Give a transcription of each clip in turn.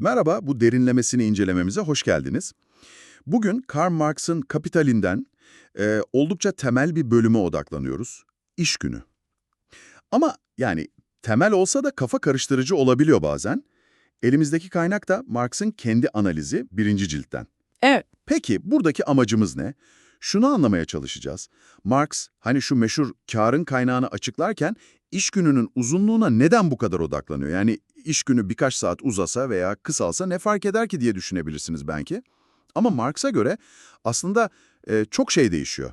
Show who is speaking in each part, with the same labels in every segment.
Speaker 1: Merhaba, bu derinlemesini incelememize hoş geldiniz. Bugün Karl Marx'ın Kapital'inden e, oldukça temel bir bölüme odaklanıyoruz. İş günü. Ama yani temel olsa da kafa karıştırıcı olabiliyor bazen. Elimizdeki kaynak da Marx'ın kendi analizi birinci ciltten.
Speaker 2: Evet.
Speaker 1: Peki buradaki amacımız ne? Şunu anlamaya çalışacağız. Marx hani şu meşhur karın kaynağını açıklarken iş gününün uzunluğuna neden bu kadar odaklanıyor? Yani iş günü birkaç saat uzasa veya kısalsa ne fark eder ki diye düşünebilirsiniz belki. Ama Marx'a göre aslında e, çok şey değişiyor.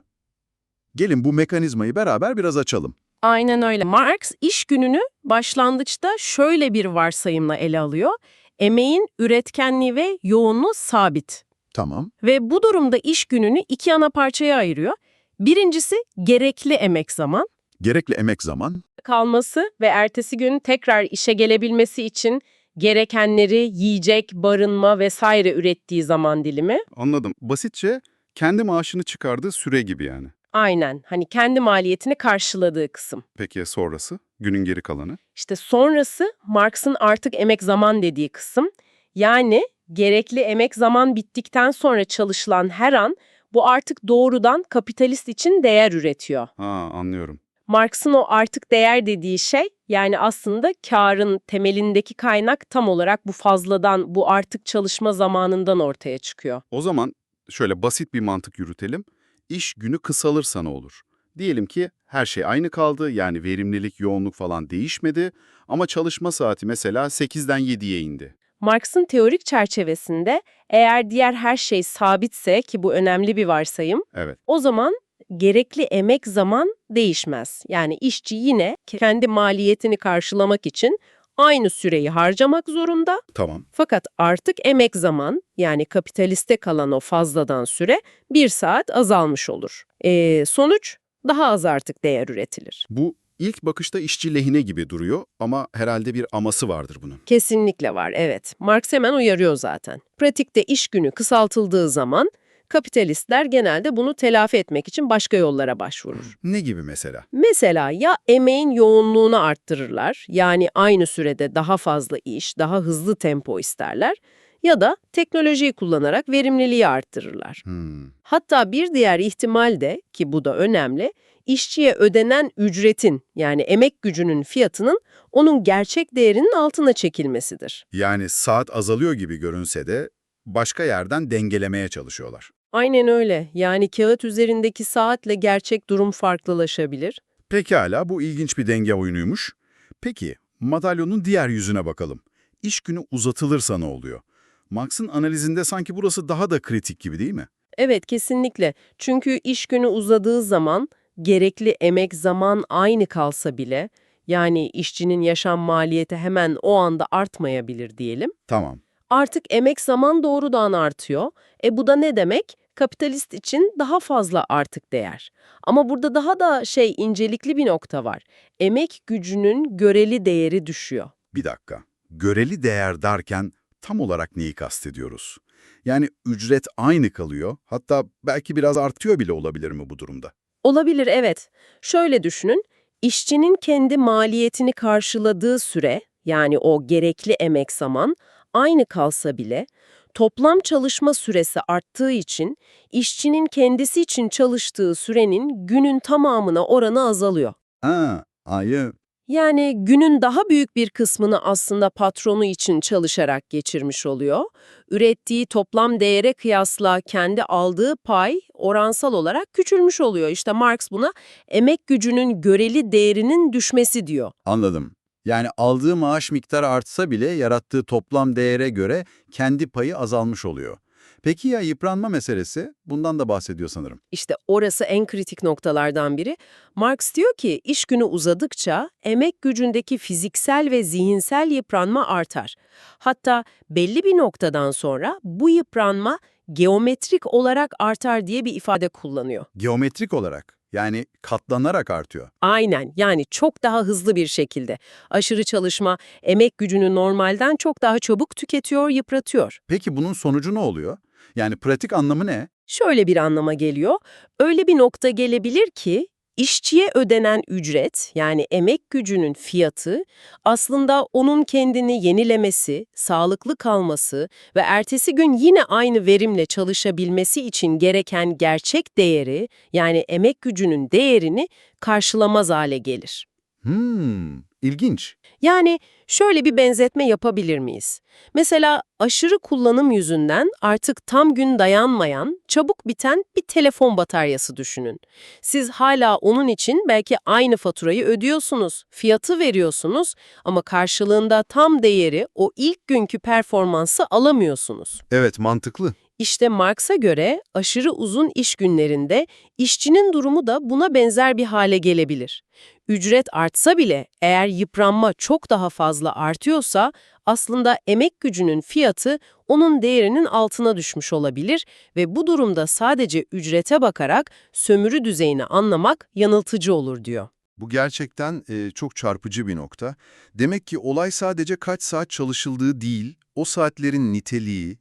Speaker 1: Gelin bu mekanizmayı beraber biraz açalım.
Speaker 2: Aynen öyle. Marx iş gününü başlangıçta şöyle bir varsayımla ele alıyor. Emeğin üretkenliği ve yoğunluğu sabit.
Speaker 1: Tamam.
Speaker 2: Ve bu durumda iş gününü iki ana parçaya ayırıyor. Birincisi gerekli emek zaman
Speaker 1: Gerekli emek zaman,
Speaker 2: kalması ve ertesi gün tekrar işe gelebilmesi için gerekenleri yiyecek, barınma vesaire ürettiği zaman dilimi.
Speaker 3: Anladım. Basitçe kendi maaşını çıkardığı süre gibi yani.
Speaker 2: Aynen hani kendi maliyetini karşıladığı kısım.
Speaker 3: Peki ya sonrası? Günün geri kalanı?
Speaker 2: İşte sonrası Marx'ın artık emek zaman dediği kısım. Yani gerekli emek zaman bittikten sonra çalışılan her an bu artık doğrudan kapitalist için değer üretiyor.
Speaker 3: Ha anlıyorum.
Speaker 2: Marx'ın o artık değer dediği şey yani aslında karın temelindeki kaynak tam olarak bu fazladan, bu artık çalışma zamanından ortaya çıkıyor.
Speaker 3: O zaman şöyle basit bir mantık yürütelim. İş günü kısalırsa ne olur? Diyelim ki her şey aynı kaldı yani verimlilik, yoğunluk falan değişmedi ama çalışma saati mesela 8'den 7'ye indi.
Speaker 2: Marx'ın teorik çerçevesinde eğer diğer her şey sabitse ki bu önemli bir varsayım,
Speaker 3: Evet.
Speaker 2: o zaman gerekli emek zaman değişmez. Yani işçi yine kendi maliyetini karşılamak için aynı süreyi harcamak zorunda.
Speaker 3: Tamam.
Speaker 2: Fakat artık emek zaman yani kapitaliste kalan o fazladan süre bir saat azalmış olur. Ee, sonuç daha az artık değer üretilir.
Speaker 3: Bu ilk bakışta işçi lehine gibi duruyor ama herhalde bir aması vardır bunun.
Speaker 2: Kesinlikle var, evet. Marx hemen uyarıyor zaten. Pratikte iş günü kısaltıldığı zaman kapitalistler genelde bunu telafi etmek için başka yollara başvurur.
Speaker 3: Ne gibi mesela?
Speaker 2: Mesela ya emeğin yoğunluğunu arttırırlar, yani aynı sürede daha fazla iş, daha hızlı tempo isterler ya da teknolojiyi kullanarak verimliliği arttırırlar.
Speaker 3: Hmm.
Speaker 2: Hatta bir diğer ihtimal de ki bu da önemli, işçiye ödenen ücretin yani emek gücünün fiyatının onun gerçek değerinin altına çekilmesidir.
Speaker 1: yani saat azalıyor gibi görünse de başka yerden dengelemeye çalışıyorlar.
Speaker 2: Aynen öyle. Yani kağıt üzerindeki saatle gerçek durum farklılaşabilir.
Speaker 1: Pekala, bu ilginç bir denge oyunuymuş. Peki, madalyonun diğer yüzüne bakalım. İş günü uzatılırsa ne oluyor? Marx'ın analizinde sanki burası daha da kritik gibi değil mi?
Speaker 2: Evet, kesinlikle. Çünkü iş günü uzadığı zaman gerekli emek zaman aynı kalsa bile, yani işçinin yaşam maliyeti hemen o anda artmayabilir diyelim.
Speaker 1: Tamam.
Speaker 2: Artık emek zaman doğrudan artıyor. E bu da ne demek? Kapitalist için daha fazla artık değer. Ama burada daha da şey incelikli bir nokta var. Emek gücünün göreli değeri düşüyor.
Speaker 1: Bir dakika. Göreli değer derken tam olarak neyi kastediyoruz? Yani ücret aynı kalıyor, hatta belki biraz artıyor bile olabilir mi bu durumda?
Speaker 2: Olabilir evet. Şöyle düşünün. İşçinin kendi maliyetini karşıladığı süre yani o gerekli emek zaman aynı kalsa bile toplam çalışma süresi arttığı için işçinin kendisi için çalıştığı sürenin günün tamamına oranı azalıyor.
Speaker 1: Ha, ayı.
Speaker 2: Yani günün daha büyük bir kısmını aslında patronu için çalışarak geçirmiş oluyor. Ürettiği toplam değere kıyasla kendi aldığı pay oransal olarak küçülmüş oluyor. İşte Marx buna emek gücünün göreli değerinin düşmesi diyor.
Speaker 4: Anladım. Yani aldığı maaş miktarı artsa bile yarattığı toplam değere göre kendi payı azalmış oluyor. Peki ya yıpranma meselesi? Bundan da bahsediyor sanırım.
Speaker 2: İşte orası en kritik noktalardan biri. Marx diyor ki iş günü uzadıkça emek gücündeki fiziksel ve zihinsel yıpranma artar. Hatta belli bir noktadan sonra bu yıpranma geometrik olarak artar diye bir ifade kullanıyor.
Speaker 4: Geometrik olarak yani katlanarak artıyor.
Speaker 2: Aynen yani çok daha hızlı bir şekilde. Aşırı çalışma emek gücünü normalden çok daha çabuk tüketiyor, yıpratıyor.
Speaker 4: Peki bunun sonucu ne oluyor? Yani pratik anlamı ne?
Speaker 2: Şöyle bir anlama geliyor. Öyle bir nokta gelebilir ki İşçiye ödenen ücret yani emek gücünün fiyatı aslında onun kendini yenilemesi, sağlıklı kalması ve ertesi gün yine aynı verimle çalışabilmesi için gereken gerçek değeri yani emek gücünün değerini karşılamaz hale gelir.
Speaker 4: Hmm, ilginç.
Speaker 2: Yani şöyle bir benzetme yapabilir miyiz? Mesela aşırı kullanım yüzünden artık tam gün dayanmayan, çabuk biten bir telefon bataryası düşünün. Siz hala onun için belki aynı faturayı ödüyorsunuz, fiyatı veriyorsunuz ama karşılığında tam değeri o ilk günkü performansı alamıyorsunuz.
Speaker 4: Evet, mantıklı.
Speaker 2: İşte Marx'a göre aşırı uzun iş günlerinde işçinin durumu da buna benzer bir hale gelebilir. Ücret artsa bile eğer yıpranma çok daha fazla artıyorsa aslında emek gücünün fiyatı onun değerinin altına düşmüş olabilir ve bu durumda sadece ücrete bakarak sömürü düzeyini anlamak yanıltıcı olur diyor.
Speaker 1: Bu gerçekten e, çok çarpıcı bir nokta. Demek ki olay sadece kaç saat çalışıldığı değil, o saatlerin niteliği,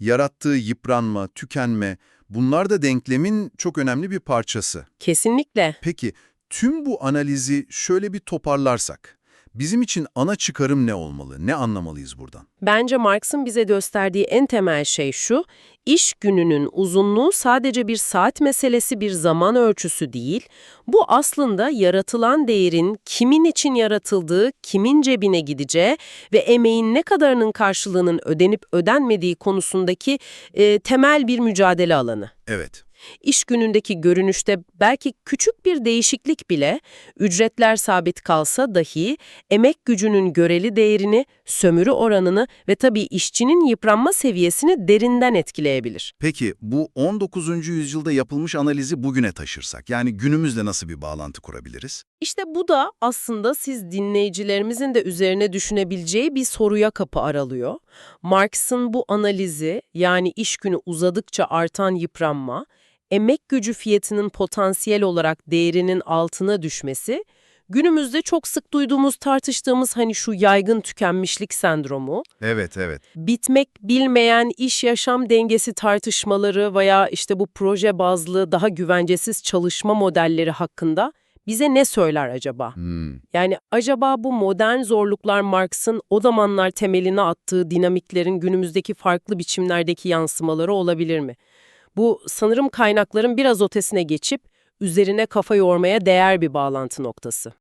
Speaker 1: yarattığı yıpranma, tükenme, bunlar da denklemin çok önemli bir parçası.
Speaker 2: Kesinlikle.
Speaker 1: Peki tüm bu analizi şöyle bir toparlarsak, bizim için ana çıkarım ne olmalı, ne anlamalıyız buradan?
Speaker 2: Bence Marx'ın bize gösterdiği en temel şey şu, iş gününün uzunluğu sadece bir saat meselesi, bir zaman ölçüsü değil. Bu aslında yaratılan değerin kimin için yaratıldığı, kimin cebine gideceği ve emeğin ne kadarının karşılığının ödenip ödenmediği konusundaki e, temel bir mücadele alanı.
Speaker 1: Evet.
Speaker 2: İş günündeki görünüşte belki küçük bir değişiklik bile ücretler sabit kalsa dahi emek gücünün göreli değerini, sömürü oranını ve tabii işçinin yıpranma seviyesini derinden etkileyebilir.
Speaker 1: Peki bu 19. yüzyılda yapılmış analizi bugüne taşırsak, yani günümüzle nasıl bir bağlantı kurabiliriz?
Speaker 2: İşte bu da aslında siz dinleyicilerimizin de üzerine düşünebileceği bir soruya kapı aralıyor. Marx'ın bu analizi yani iş günü uzadıkça artan yıpranma, emek gücü fiyatının potansiyel olarak değerinin altına düşmesi, günümüzde çok sık duyduğumuz tartıştığımız hani şu yaygın tükenmişlik sendromu,
Speaker 1: Evet, evet.
Speaker 2: bitmek bilmeyen iş-yaşam dengesi tartışmaları veya işte bu proje bazlı daha güvencesiz çalışma modelleri hakkında bize ne söyler acaba?
Speaker 1: Hmm.
Speaker 2: Yani acaba bu modern zorluklar Marx'ın o zamanlar temelini attığı dinamiklerin günümüzdeki farklı biçimlerdeki yansımaları olabilir mi? Bu sanırım kaynakların biraz ötesine geçip üzerine kafa yormaya değer bir bağlantı noktası.